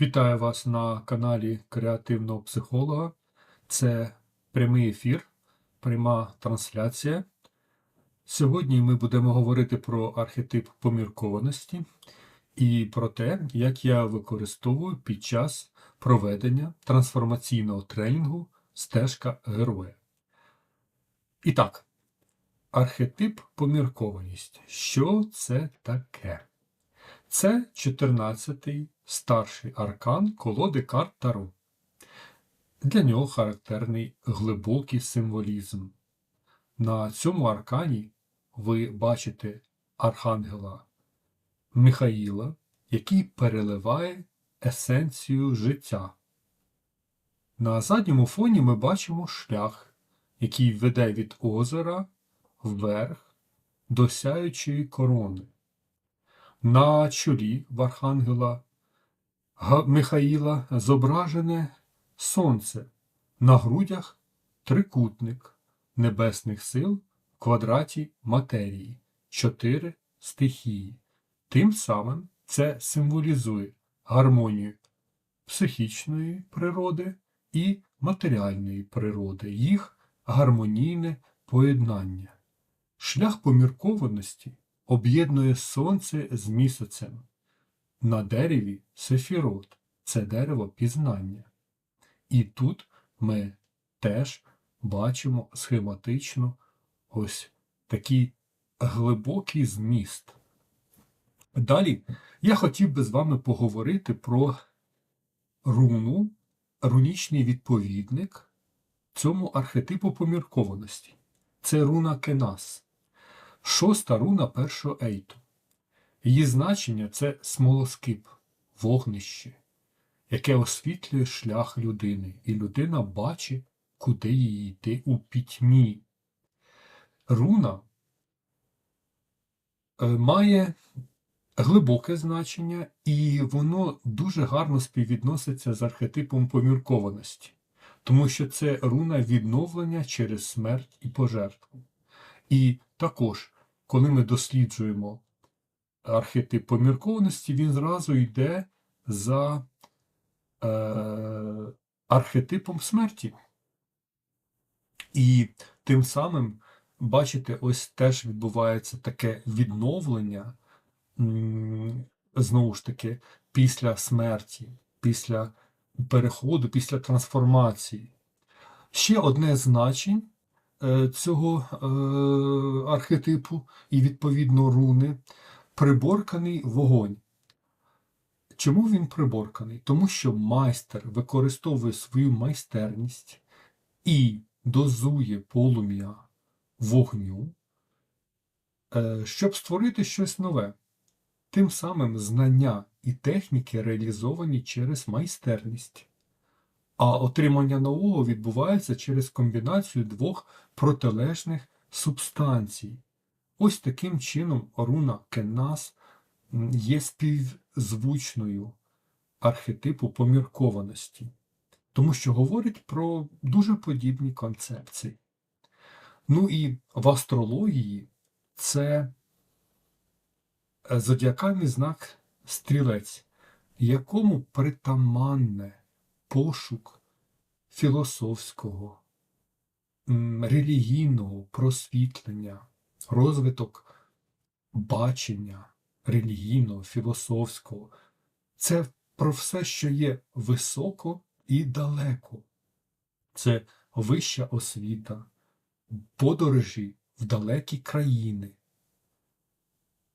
Вітаю вас на каналі Креативного психолога. Це прямий ефір, пряма трансляція. Сьогодні ми будемо говорити про архетип поміркованості і про те, як я використовую під час проведення трансформаційного тренінгу стежка героя. І так, архетип поміркованість. Що це таке? Це 14-й старший аркан колоди карт Таро. Для нього характерний глибокий символізм. На цьому аркані ви бачите архангела Михаїла, який переливає есенцію життя. На задньому фоні ми бачимо шлях, який веде від озера вверх до сяючої корони. На чолі в архангела Михаїла зображене сонце, на грудях трикутник небесних сил в квадраті матерії, чотири стихії. Тим самим це символізує гармонію психічної природи і матеріальної природи, їх гармонійне поєднання. Шлях поміркованості об'єднує сонце з місяцем. На дереві сефірот це дерево пізнання. І тут ми теж бачимо схематично ось такий глибокий зміст. Далі я хотів би з вами поговорити про руну, рунічний відповідник цьому архетипу поміркованості. Це руна Кенас, шоста руна першого ейту. Її значення це смолоскип, вогнище, яке освітлює шлях людини, і людина бачить, куди їй йти у пітьмі. Руна е, має глибоке значення, і воно дуже гарно співвідноситься з архетипом поміркованості, тому що це руна відновлення через смерть і пожертву. І також, коли ми досліджуємо архетип поміркованості, він зразу йде за е, архетипом смерті. І тим самим, бачите, ось теж відбувається таке відновлення, знову ж таки, після смерті, після переходу, після трансформації. Ще одне значень е, цього е, архетипу і відповідно руни приборканий вогонь. Чому він приборканий? Тому що майстер використовує свою майстерність і дозує полум'я вогню, е, щоб створити щось нове. Тим самим знання і техніки реалізовані через майстерність, а отримання нового відбувається через комбінацію двох протилежних субстанцій. Ось таким чином руна Кеннас є співзвучною архетипу поміркованості, тому що говорить про дуже подібні концепції. Ну і в астрології це е, зодіакальний знак стрілець, якому притаманне пошук філософського, релігійного просвітлення, розвиток бачення релігійного, філософського. Це про все, що є високо і далеко. Це вища освіта, подорожі в далекі країни.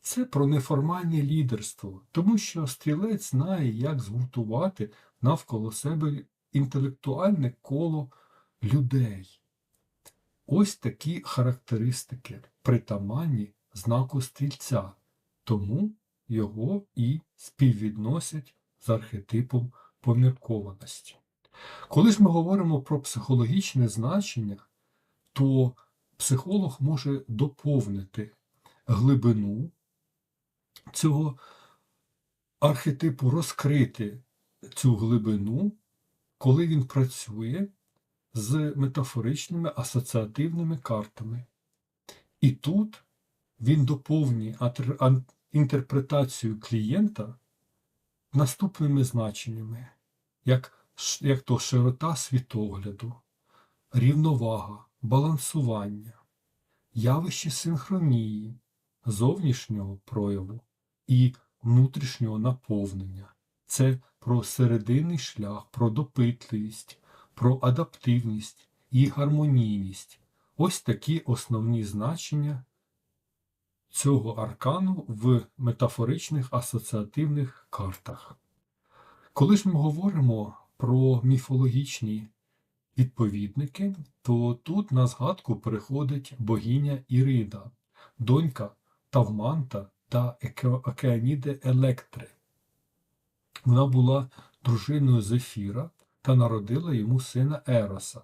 Це про неформальне лідерство, тому що стрілець знає, як згуртувати навколо себе інтелектуальне коло людей. Ось такі характеристики притаманні знаку стрільця, тому його і співвідносять з архетипом поміркованості. Коли ж ми говоримо про психологічне значення, то психолог може доповнити глибину цього архетипу, розкрити цю глибину, коли він працює з метафоричними асоціативними картами. І тут він доповнює інтерпретацію клієнта наступними значеннями, як, як то широта світогляду, рівновага, балансування, явище синхронії, зовнішнього прояву і внутрішнього наповнення. Це про серединний шлях, про допитливість, про адаптивність і гармонійність. Ось такі основні значення цього аркану в метафоричних асоціативних картах. Коли ж ми говоримо про міфологічні відповідники, то тут на згадку приходить богиня Ірида, донька Тавманта та Океаніди Електри. Вона була дружиною Зефіра та народила йому сина Ероса.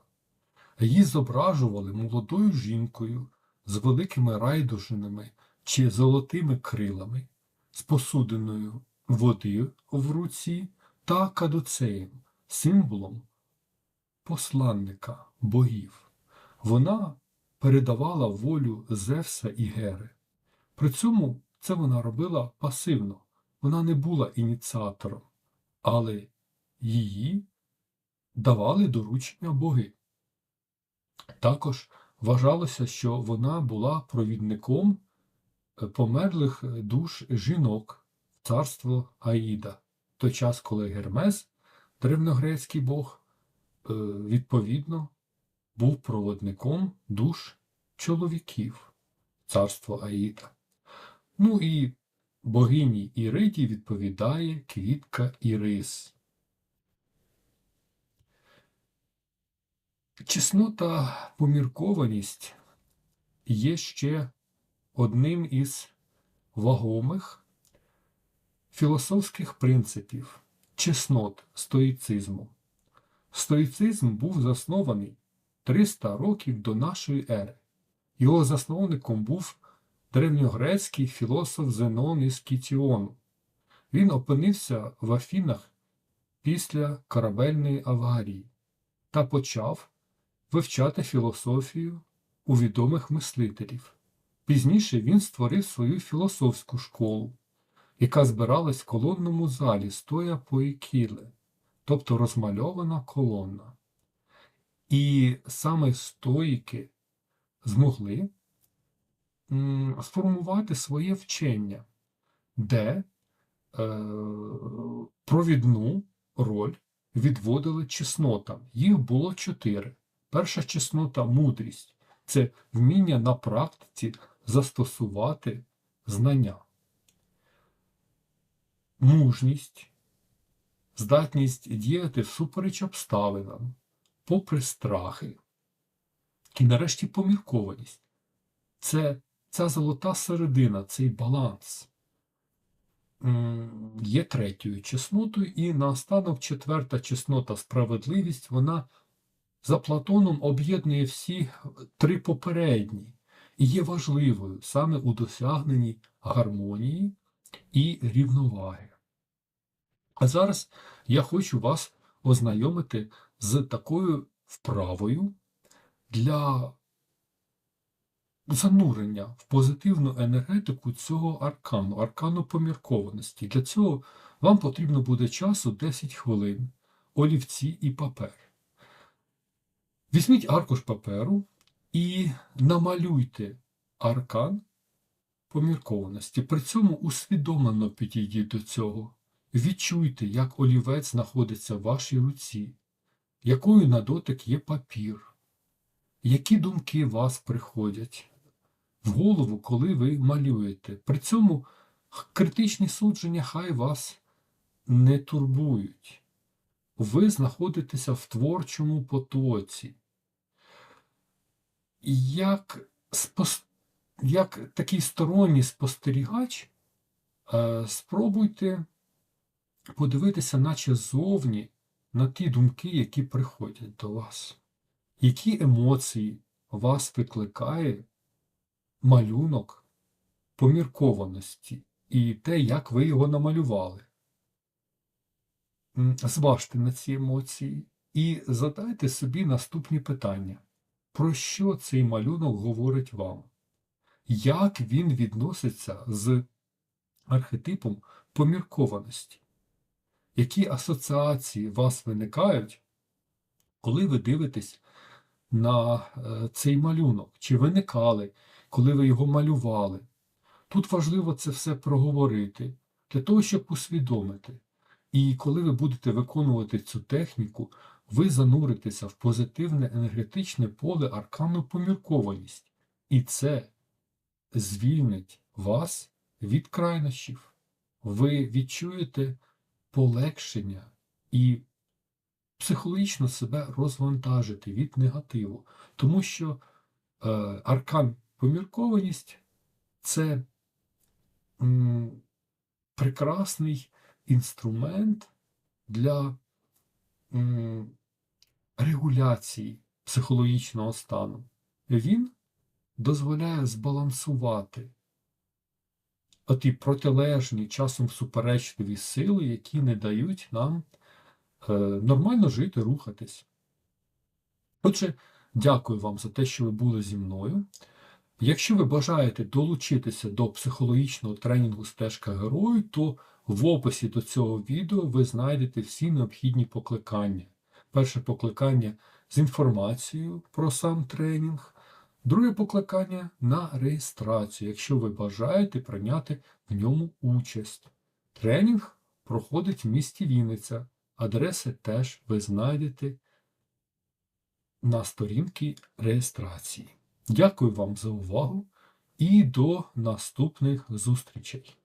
Її зображували молодою жінкою з великими райдужинами чи золотими крилами, з посудиною води в руці та кадуцеєм, символом посланника богів. Вона передавала волю Зевса і Гери. При цьому це вона робила пасивно, вона не була ініціатором, але її давали доручення боги. Також вважалося, що вона була провідником е, померлих е, душ жінок в царство Аїда, в той час, коли Гермес, древньогрецький бог, е, відповідно був проводником душ чоловіків царство Аїда. Ну і богині Іриді відповідає квітка Ірис. Чеснота поміркованість є ще одним із вагомих філософських принципів чеснот стоїцизму. Стоїцизм був заснований 300 років до нашої ери. Його засновником був древньогрецький філософ Зенон із Кітіону. Він опинився в Афінах після корабельної аварії та почав вивчати філософію у відомих мислителів. Пізніше він створив свою філософську школу, яка збиралась в колонному залі стоя поїкіле, тобто розмальована колонна. І саме стоїки змогли сформувати своє вчення, де е, провідну роль відводили чеснотам. Їх було чотири. Перша чеснота мудрість це вміння на практиці застосувати знання. Мужність, здатність діяти всупереч обставинам, попри страхи. І нарешті поміркованість. Це ця золота середина, цей баланс є третьою чеснотою, і наостанок четверта чеснота справедливість, вона за Платоном об'єднує всі три попередні і є важливою саме у досягненні гармонії і рівноваги. А зараз я хочу вас ознайомити з такою вправою для занурення в позитивну енергетику цього аркану, аркану поміркованості. Для цього вам потрібно буде часу 10 хвилин, олівці і папер. Візьміть аркуш паперу і намалюйте аркан поміркованості. При цьому усвідомлено підійдіть до цього. Відчуйте, як олівець знаходиться в вашій руці, якою на дотик є папір, які думки вас приходять в голову, коли ви малюєте. При цьому критичні судження хай вас не турбують. Ви знаходитеся в творчому потоці. Як, спос... як такий сторонній спостерігач, е, спробуйте подивитися, наче зовні, на ті думки, які приходять до вас. Які емоції вас викликає малюнок поміркованості і те, як ви його намалювали? Зважте на ці емоції і задайте собі наступні питання. Про що цей малюнок говорить вам? Як він відноситься з архетипом поміркованості? Які асоціації у вас виникають, коли ви дивитесь на е, цей малюнок? Чи виникали, коли ви його малювали? Тут важливо це все проговорити для того, щоб усвідомити. І коли ви будете виконувати цю техніку, ви зануритеся в позитивне енергетичне поле аркану поміркованість. І це звільнить вас від крайнощів. Ви відчуєте полегшення і психологічно себе розвантажите від негативу. Тому що е, аркан поміркованість це м, прекрасний інструмент для регуляції психологічного стану. Він дозволяє збалансувати оті протилежні, часом суперечливі сили, які не дають нам е, нормально жити, рухатись. Отже, дякую вам за те, що ви були зі мною. Якщо ви бажаєте долучитися до психологічного тренінгу стежка герою, то в описі до цього відео ви знайдете всі необхідні покликання. Перше покликання з інформацією про сам тренінг, друге покликання на реєстрацію, якщо ви бажаєте прийняти в ньому участь. Тренінг проходить в місті Вінниця. Адреси теж ви знайдете на сторінці реєстрації. Дякую вам за увагу і до наступних зустрічей.